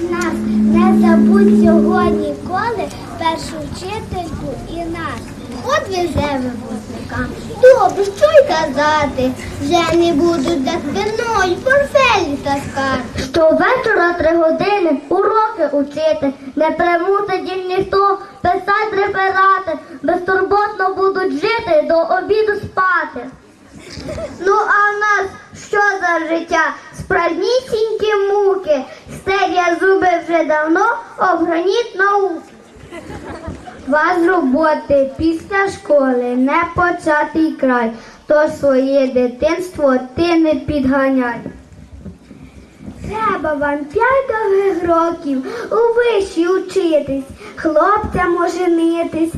як нас, не забудь цього ніколи, першу вчительку і нас. От везе випускникам. Добре, що й казати, вже не будуть за спиною портфелі таскати. Щовечора три години уроки учити, не примусить їх ніхто писати реферати, безтурботно будуть жити до обіду спати. Ну а в нас що за життя? Справнісінькі муки, стегя зуби вже давно, обграніть науки. Вас роботи після школи не початий край, то своє дитинство ти не підганяй. Треба вам п'ять довгих років у виші учитись, хлопцям оженитись,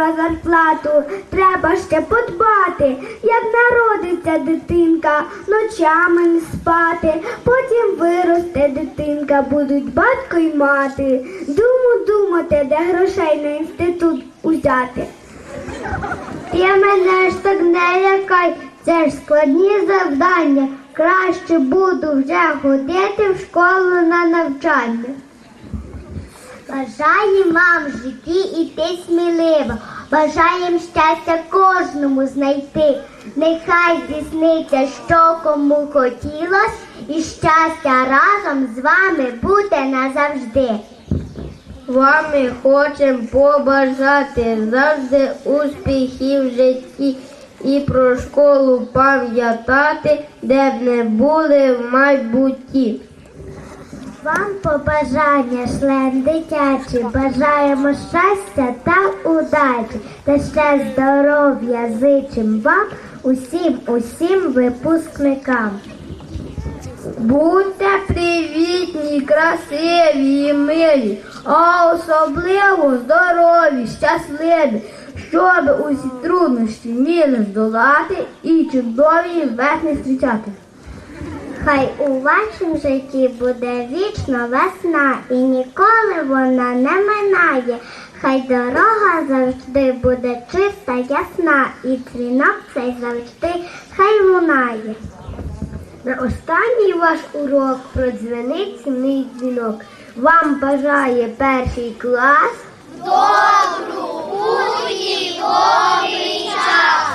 про зарплату треба ще подбати, як народиться дитинка, ночами не спати, потім виросте дитинка, будуть батько й мати. Думу думати, де грошей на інститут узяти. Ти мене ж так не лякай, це ж складні завдання. Краще буду вже ходити в школу на навчання. Бажаємо вам в житті іти сміливо, бажаємо щастя кожному знайти. Нехай здійсниться, що кому хотілось, і щастя разом з вами буде назавжди. Вам хочемо побажати завжди успіхів в житті і про школу пам'ятати, де б не були в майбутті. Вам побажання шлем дитячі, бажаємо щастя та удачі, та ще здоров'я зичим вам усім, усім випускникам. Будьте привітні, красиві і милі, а особливо здорові, щасливі, щоб усі труднощі вміли здолати і чудові весни зустрічати. Хай у вашому житті буде вічно весна, і ніколи вона не минає. Хай дорога завжди буде чиста, ясна, і дзвінок цей завжди хай лунає. На останній ваш урок продзвенить сімний дзвінок. Вам бажає перший клас Добру, будь добрий час.